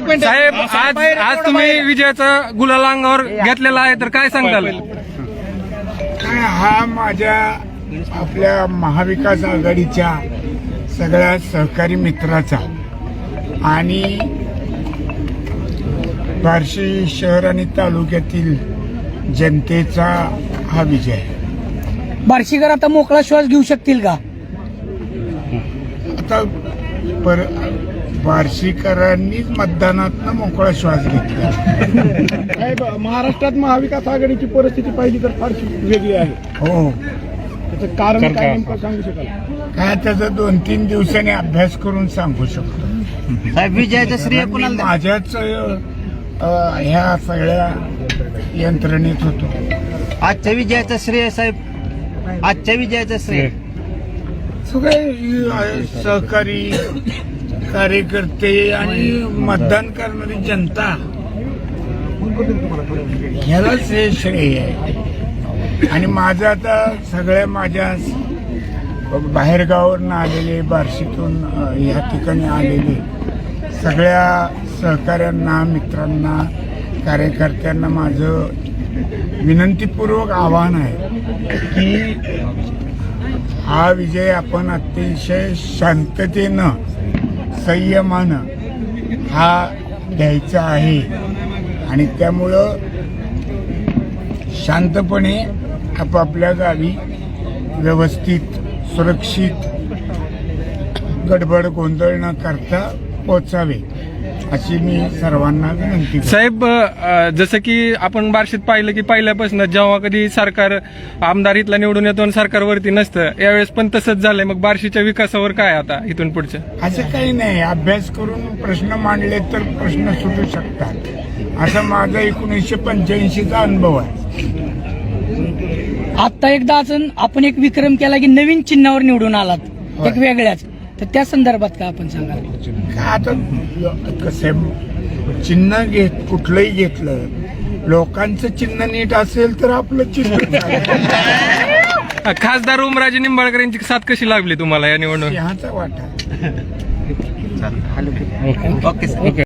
एक मिनिट. साहेब आज आज तुम्ही विजयाचा गुलाल अंगावर घेतलेला आहे तर काय सांगताल काय हा माझ्या आपल्या महाविकास आघाडीच्या सगळ्या सहकारी मित्राचा आणि बार्शी शहर आणि तालुक्यातील जनतेचा हा विजय. आहे. बार्शीकर आता मोकळा श्वास घेऊ शकतील का? आता पर बार्शीकरांनीच मतदानातनं मोकळा श्वास घेतला. साहेब महाराष्ट्रात महाविकास आघाडीची परिस्थिती पाहिली तर फारशी वेगळी आहे. हो. त्याचं कारण काय नेमकं सांगू शकाल? काय त्याचा दोन तीन दिवसांनी अभ्यास करून सांगू शकतो. साहेब विजयाचं श्रेय मी कुणाला द्या? माझ्याच अ, ह्या सगळ्या यंत्रणेत होतो. आजच्या विजयाचं श्रेय साहेब. आजच्या विजयाचं श्रेय सगळे अ, सहकारी कार्यकर्ते आणि मतदान करणारी जनता. ह्यालाच हे श्रेय आहे. आणि माझं आता सगळ्या माझ्या बाहेरगावावरून आलेले बार्शीतून ह्या ठिकाणी आलेले सगळ्या सहकाऱ्यांना मित्रांना कार्यकर्त्यांना माझं विनंतीपूर्वक आव्हान आहे की हा विजय आपण अतिशय शांततेनं संयमानं हा द्यायचा आहे. आणि त्यामुळं शांतपणे आपापल्या गावी व्यवस्थित सुरक्षित गडबड गोंधळ न करता पोचावे अशी मी सर्वांना विनंती साहेब अ, जसं की आपण बार्शीत पाहिलं की पहिल्यापासून जेव्हा कधी सरकार आमदार इथला निवडून येतो आणि सरकारवरती नसतं यावेळेस पण तसंच झालंय. मग बार्शीच्या विकासावर काय आता इथून पुढचं? असं काही नाही. अभ्यास करून प्रश्न मांडले तर प्रश्न सुटू शकतात. असा माझा एकोणीसशे पंच्याऐंशीचा अनुभव आहे. आता एकदा अजून आपण एक विक्रम केला की नवीन चिन्हावर निवडून आलात. एक वेगळ्याच. तर त्या संदर्भात काय आपण सांगाल? का आता कसं चिन्ह घेत कुठलंही घेतलं लोकांचं चिन्ह नीट असेल तर आपलं चिन्ह. खासदार ओमराजे निंबाळकर यांची साथ कशी लागली तुम्हाला या निवडणूक वाटा. ओके